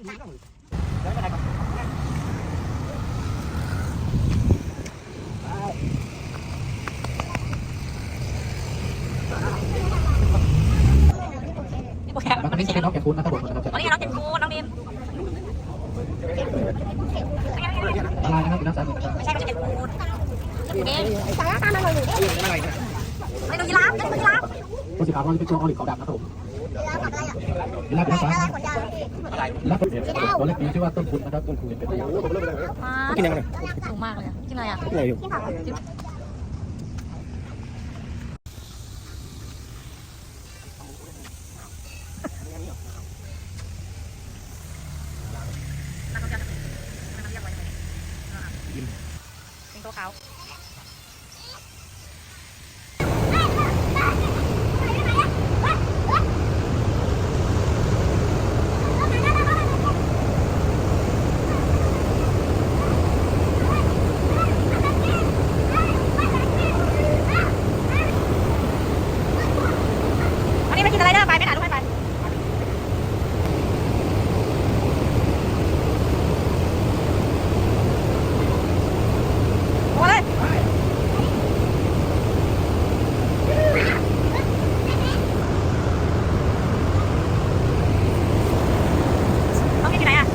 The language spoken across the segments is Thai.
นี่โปรแกมันนี้จะเป็นน้องแกนฟูดนะครับผมนะครับวันนี้น้องเจนฟูน้องดิมละลายนะครับเป็นน้ำสาลีนะครับไม่ใช่ไม่ใช่เจนฟูเอ๊ะไม่ดูยีราฟไม่ดูยีราฟตัวสีขาวก็จะเป็นตัวออลิฟขาวดำนะครับผม เวลาเป็นภาษาแล้วตัวเล็กนี้ชื่อว่าต้นคุณนะครับต้นคุณเป็นประโยชน์กินยังไงสูงมากเลยกินอะไรอะอะไรอยู่สิงโตขาววันนี้ไปกินอะไรเด้อไปไม่ได้ลูกไปไปโอ้เลย น้องกินที่ไหนอะ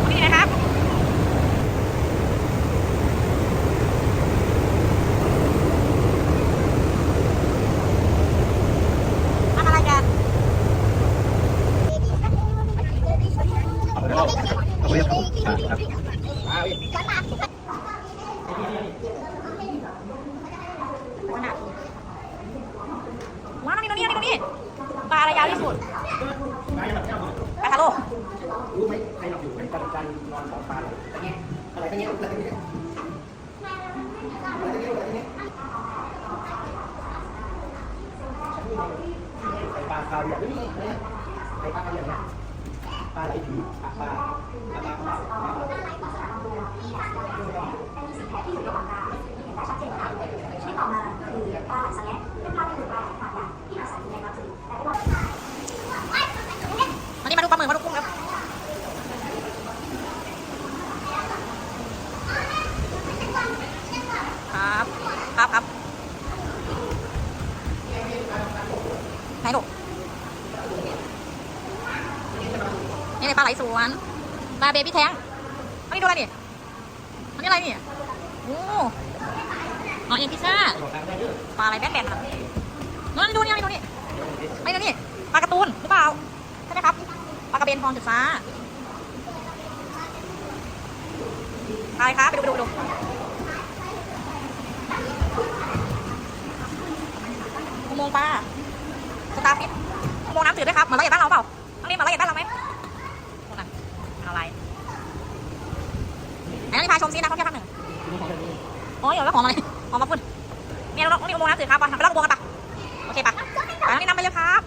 น้องกินที่ไหนครับ ทำอะไรกัน เอาเรียกครับ ว้าวนี่ตรงนี้นี่ตรงนี้ปลาอะไร ยาวที่สุดปลาคาโลรู้ไหมใครหลับอยู่ในการการนอนของปลาอะไรกันเนี้ยอะไรกันเนี้ยปลาคาเวียร์นี่ไงไอ้ปลาคาเวียร์เนี่ยปลาไหลผีปลาปลาปลาปลาปลา วันนี้มาดูปลาหมึกมาดูกุ้งครับครับครับครับไหนลูกนี่เลยปลา ไหลสวนปลาเบบี้แท้งอันนี้ดูอะไรนี่อันนี้อะไรนี่โอ้อ๋อเอ็นพิซซ่าปลาอะไรแบนๆอะนั่นดูนี่นี่ดูนี่ไอ้ดูนี่ปลาการ์ตูนหรือเปล่าใช่ไหมครับปลากระเบนทองจุดฟ้าอะไรครับไปดูไปดูไปดูอุโมงปลาสตาร์ฟิชอุโมงน้ำจืดด้วยครับเหมือนละเอียดบ้านเราเปล่าน้องเรียนเหมือนละเอียดบ้านเราไหมโน่นน่ะอะไร ไหนน้องนี่พาชมซินักท่องเที่ยวท่านหนึ่งโอ้ยเดี๋ยวแล้วของอะไรของมาพุ่นเนี่ยน้องนี่อุโมงค์น้ำจืดครับไปล่องอุโมงค์กันปะโอเคปะไปน้องนี่นำไปเลยครับ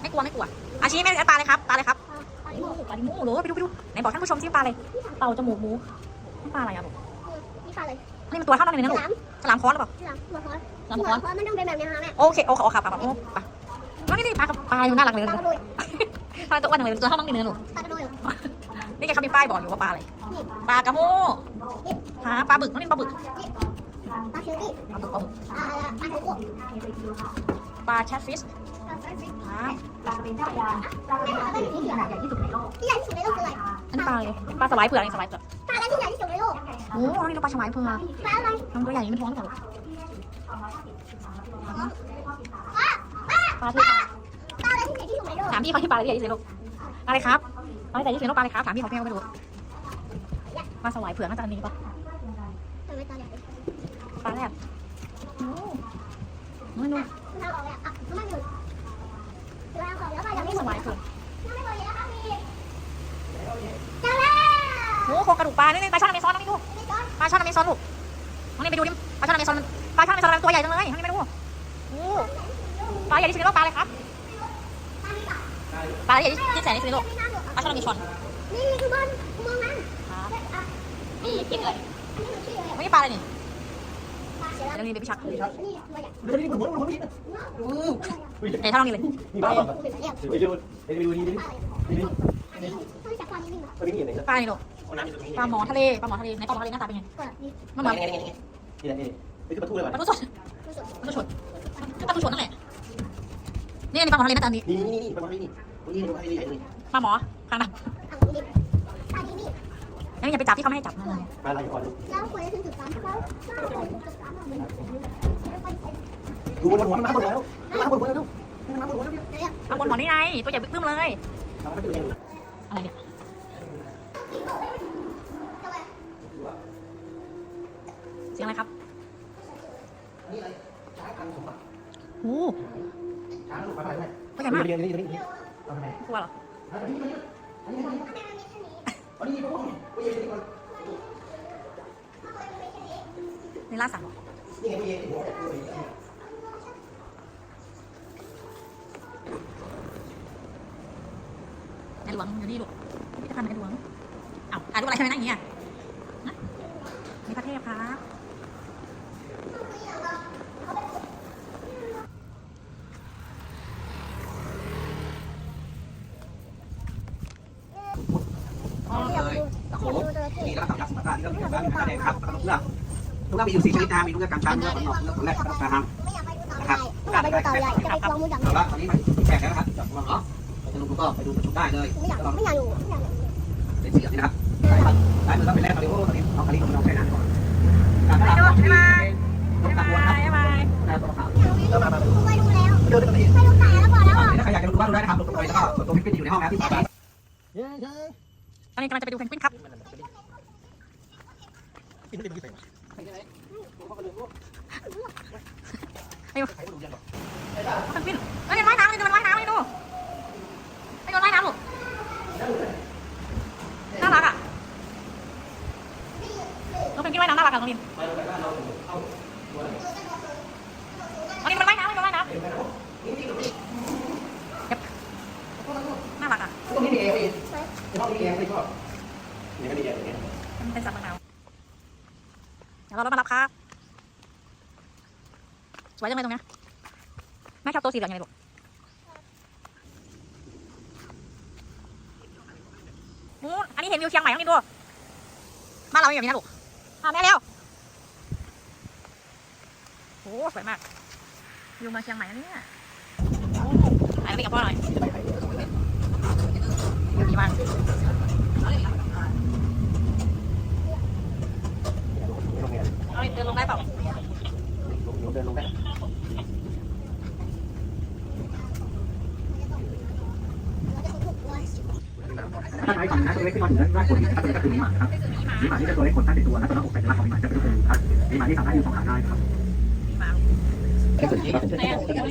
ไม่กลัวไม่กลัวอาชีพไม่ปลาเลยครับปลาเลยครับปลาดิมูปลาดิมูเหรอไปดูไปดูไหนบอกท่านผู้ชมซิปลาอะไรเต่าจมูกหมูนี่ปลาอะไรอะลูกนี่ค่ะเลยนี่มันตัวเท่านั้นเลยนะลูกฉลามฉลามค้อนหรือเปล่าฉลามหัวค้อนฉลามค้อนหัวมันต้องเป็นแบบนี้นะแม่โอเคโอเคโอเคครับครับโอ้ปลาน้องนี่นี่ปลากับปลาอยู่น่ารักเลยปลากระโดยทำไมตัวอ้วนจังเลยตัวเท่าน้องนี่เนื้อลูกปลากระโดยนี่แกเขามีป้ายบอกอยู่ว่าปลาอะไรนี่ ปลากระโมหาปลาบึกน้องนี่ปลาบึกปลาเชอรี่ปลาบึกปลาบึกปลาปลาโกโก้ปลาแคทฟิชปลาแซลมอนหาปลาเป็นเจ้าพระยาปลาเป็นปลาที่ใหญ่ที่สุดในโลกที่ใหญ่ที่สุดในโลกคืออะไรอันนี้ปลาอะไรปลาสไลด์เผือกนี่สไลด์เผือกปลาอะไรที่ใหญ่ที่สุดในโลกโอ้น้องนี่ดูปลาฉวายเผือกปลาอะไรน้องตัวใหญ่นี่มันท้องหรือเปล่าปลาปลาปลาที่ปลาอะไรที่ใหญ่ที่สุดในโลกถามพี่เขาที่ปลาอะไรที่ใหญ่ที่สุดในโลกอะไรครับปลาอะไรที่ใหญ่ที่สุดในโลกปลาอะไรครับถามพี่เขาพี่เขาไม่รู้ ปลาสวายเผื่อกน่าจะอันนี้ปะทำไมตาใหญ่ปลาแรกโอ้ไม่รู้ทางออกเลยอะมันอยู่ทาออกแล้วปลาอย่างนี่สวายเผือกไม่พอแล้วค่ะพี่จังแล้วโอ้โครกระดูกปลานี่ปลาช่อนอเมซอนน้องนี่ดูปลาช่อนอเมซอนลูกน้องนี่ไปดูดิปลาช่อนอเมซอนมันปลาช่อนอเมซอนมันตัวใหญ่จังเลยน้องนี่ไปดูโอ้ปลาใหญ่ที่สุดในโลกปลาอะไรครับปลาใหญ่ที่แสนที่สุดในโลกปลาช่อนอเมซอนนี่คือบอลมองนั้น นี่กินเลยอันนี้มันชื่ออะไรไม่ใช่ปลาอะไรนี่ปลาเสือเดี๋ยวนี้เบบี้ชักนี่ตัวใหญ่เดี๋ยวนี้ผมผมผมใหญ่เท่าน้องนี่เลยปลาเป็นแบบนี้ไปดูไปดูนี่ดิปลาอะไรนี่ต้องจับความนิดนึงมันไม่มีอะไรเลยปลาอะไรลูกเอาน้ำอยู่ตรงนี้ปลาหมอทะเลปลาหมอทะเลในปลาหมอทะเลหน้าตาเป็นไงเปิดนี่มันหมอนี่นี่นี่นี่นี่นี่คือปลาทูเลยปป่ะลาทูสดผู้สูงปลาทูสดปลาทูสดนั่นแหละนี่นี่ปลาหมอทะเลหน้าตาดีนี่นี่นี่ปลาทูนี่นี่นี่ปลาทูนี่นี่ปลาหมอคางดทางนี้ทางนี้นี่ำงั้น อย่าไปจับที่เขาไม่ให้จับนะปอะไรก่อนลูกแล้วควรจะถึงจุดสามแล้วแล้วควรถึงจุดสามเหมือนดูบนหัวน้ำบนหัวแล้วน้ำบนหัวแล้วน้ำบนหัวแล้วเดี๋ยวเอาบนหมอนี่ไงตัวใหญ่พึ่มเลยเราไม่เป็นไรอะไรเนี่ยเสียงอะไรครับนี่อะไรช้างพันสมบัติโอ้ช้างลูกปลาอะไรตัวใหญ่มากนี่นี่นี่นี่เอาทำไมกลัวเหรอ ในล่าสัตว์เหรอนี่ไงนี่ไงในหลวงอยู่นี่ลูกพิพิธภัณฑ์ในหลวงเอ้าถ่ายรูปอะไรทำไมนั่งอย่างเงี้ยฮะมีพระเทพครับ เลยตะโขนี่แล้วก็ยักษ์สมบั ตินี่ก็มีการแสดงครับแล้วก็เลือกทุกอย่างมีอยู่สี่ชนิดนะมีทุกอย่างการช้างเลือกคนนอกเลือกคนแรกก็ต้องการไม่อยากไปดูเต่าใหญ่อยากไปดูเต่าใหญ่จะไปลองมือจับแต่ว่าตอนนี้มันแจกแล้วนะครับจากมองเนาะจะดูก็ไปดูประชุมได้เลยไม่อยากไม่อยากดูไม่อยากดูเป็นสี่อย่างนี้นะครับได้มือต้องเป็นแรกตอนนี้โอ้ตอนนี้เอาคดีของเราแค่นั้นก่อนการไปตดูลาดบ๊ายบายต้องบ๊ายตัดบาวนครับยบ๊ายบายได้ตัวขาวอยากดูเริ่มมามาดูไปดูแล้วดูดูตรงนี้ไปดูไก่แล้วบอกแล้วอะถ้าใครอยากจะดูบ้านดูได้นะครับลงตรงนี้แล้วก็ตัวพิมพ์อยู่ในห้องนะที่สามารถเย้เย้ตอนนี้กำลังจะไปดูเพนกวินครับ ปิดไม่ได้ใส่ใครก็ดูยังหรอเพนกวินเฮ้ยมันว่ายน้ำเลยมันว่ายน้ำเลยดูไปโยนว่ายน้ำหรอน่ารักอะน้องเพนกินว่ายน้ำน่ารักอะน้องลินไปดูบ้านเราเอาน้องลินมันว่ายน้ำมันว่ายน้ำน่ารักอะ ตรงนี้มีเองพี่ห้องนี้เองไม่ชอบนี่ไม่ได้เองเนี่ย มันเป็นสัตว์มะนาวเดี๋ยวเรารถมารับครับ สวยจังเลยตรงนี้แม่ชอบตัวสีเหลืองยังไงลูกอู้อันนี้เห็นวิวเชียงใหม่ต้องนี่ดูบ้าเราอย่างนี้นะลูกมาแม่เร็วโอ้สวยมากวิวมืองเชียงใหม่นะเนี่ยถ่ายรูปกับพ่อหน่อยวิวดีมากเอาเดินลงได้เปล่าเดินลงได้ ถ้าใช้ฝั่งนะตัวเล็กที่มาถึงด้านล่างคนนี้ครับตัวเล็กก็คือมีหมาครับมีหมาที่จะตัวเล็กขนสั้นเป็นตัวนะตัวหน้าอกเป็นลักษณ์ของมีหมาจะเป็นตัวครับมีหมาที่สามารถยืนสองขาได้ครับแค่ส่วนนี้ครับเป็น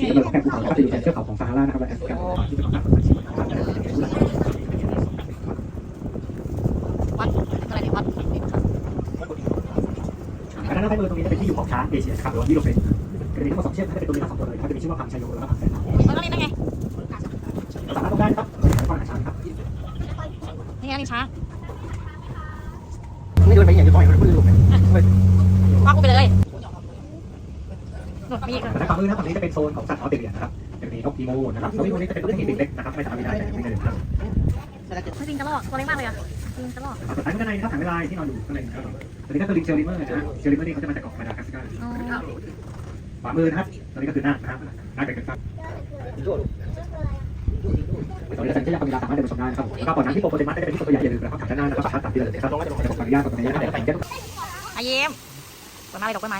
สีเหลืองแค่ภูเขาจะอยู่ในเทือกเขาของซาฮารานะครับและแอฟริกาที่เป็นของนักปฏิบัติครับวัดอะไรเนี่ยวัดอันนั้นใช้มือตรงนี้จะเป็นที่อยู่ของช้างเอเชียครับหรือว่ายุโรปเป็น มีทั้งหมดสองเชือกจะเป็นตัวนี้ทั้งสองตัวเลยเขาจะมีชื่อว่าพังชัยโยและพังแสนเออแล้วนี่นั่นไงสามารถต้องได้ครับข้อหาช้างครับนี่ไงนี่ช้าไม่โดนไปอย่างจะต่อยมันไม่รู้ไหมคว้ากูไปเลยหนุนมีอีกแต่ความมือนะฝั่งนี้จะเป็นโซนของสัตว์ออสเตรเลียนะครับจะมีนกอีโมนะครับนกอีโมนี่จะเป็นตัวเห็นเล็กนะครับไม่สามารถบินได้แต่บินได้เลยครับไม่จริงกระรอกตัวเล็กมากเลยอะจริงกระรอกสุดท้ายข้างในนะครับถังเวลาที่นอนอยู่ข้างในครับตัวนี้ก็คือลิงเชลลิเมอร์นะฮะเชลลิเมอร์นี่เขาจะมาจากเกาะมาดากัสการ์ ขวามือนะครับตัวนี้ก็คือหน้านะครับหน้าเกิดครับตอนนี้จะยังมีเวลาสามารถเดินไปชมได้นะครับแล้วก็ก่อนนั้นที่โปรโปเตมัสจะเป็นที่ตัวใหญ่อย่าลืมนะครับถังด้านหน้านะครับตัดที่เลยนะครับต้องขออนุญาตตรงนี้นะครับแต่อาเยี่ยมสวยมากเลยดอกกล้วยไม้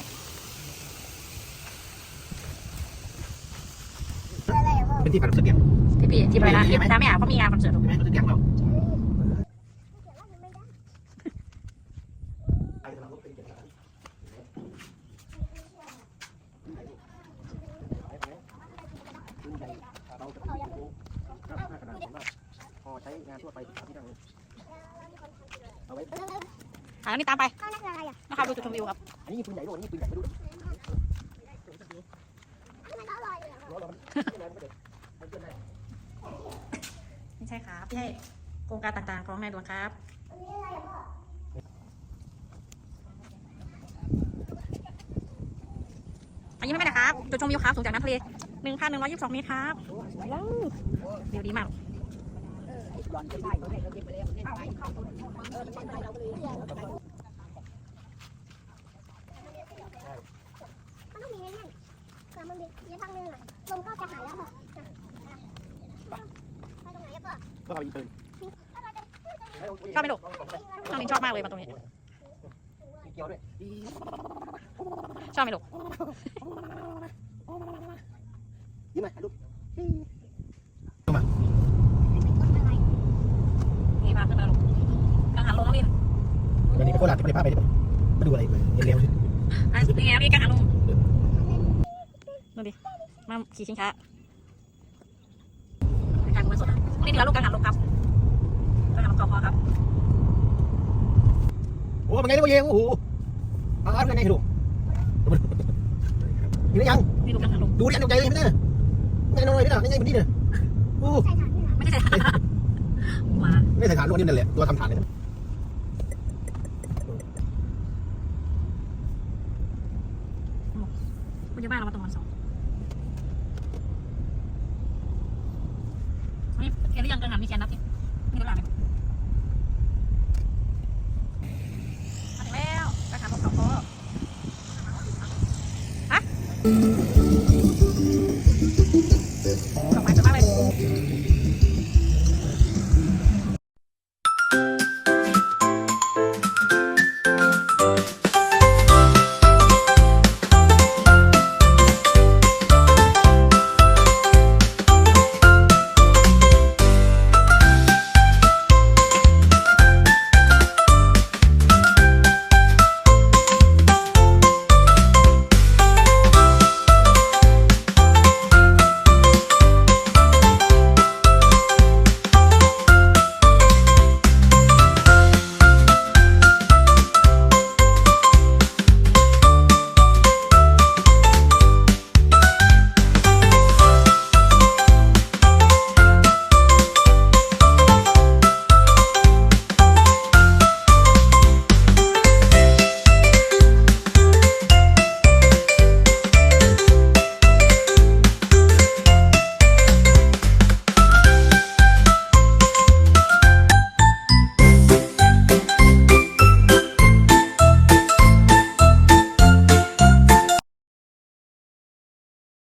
เป็นที่ปันสุดเดียวพี่ปีที่ไปนะที่น้ำไม่อาบเพราะมีงานคอนเสิร์ตถูกใช่ไหมสุดเดียวเรา งานทั่วไปที่นั่งเอาไว้นี่ตามไปข้างนั้นคืออะไรอะนะครับดูจุดชมวิวครับอันนี้ปืนใหญ่ด้วยนี่ปืนใหญ่ไม่รู้มันก็อร่อยเลยร้อนร้อนไม่ใช่ครับไม่ใช่โครงการต่างๆของนายหลวงครับอันนี้ไรอะพ่ออันนี้ไม่เป็นนะครับจุดชมวิวครับสูงจากน้ำทะเลหนึ่งพันหนึ่งร้อยยี่สิบสองเมตรครับวิวดีมาก ยมันต้องมีเงี้ยแต่มันมีเยอะทางนึงอะลมก็จะหายแล้วแบบไปตรงไหนก็ก็เอาอีกตื่นชอบไหมลูน้องลินชอบมากเลยมาตรงนี้เกี่ยวด้วยชอบไหมลูกยิ้มมลูก นี่พาขึ้นมาลูกกังหันลงน้องลินวันนี้ไปโคราชไปพาพไปมาดูอะไรไปเร็วอะนี่ไงพี่กังหันลงดูดิ มาขี่ชิงช้ากังหันสุดนี่ดีแล้วลูกกังหันลงครับกังหันลงกอพอครับ โอ้เป็นไงนี่วะเยงโอ้โหอาเอาเป็นไงดูอยู่ได้ยังนี่ลูกกังหันลงดูดิอันใจเลยไม่ได้ไงน้องเลยไม่ได้ไงมันนี่เนี่ยโอ้ใส่ฐานนี่นะไม่ใช่ ไม่ใส่ฐานรวดนี่นั่นแหละตัวทำฐานเลยคุณจะบ้านเรามาตรงวันสอง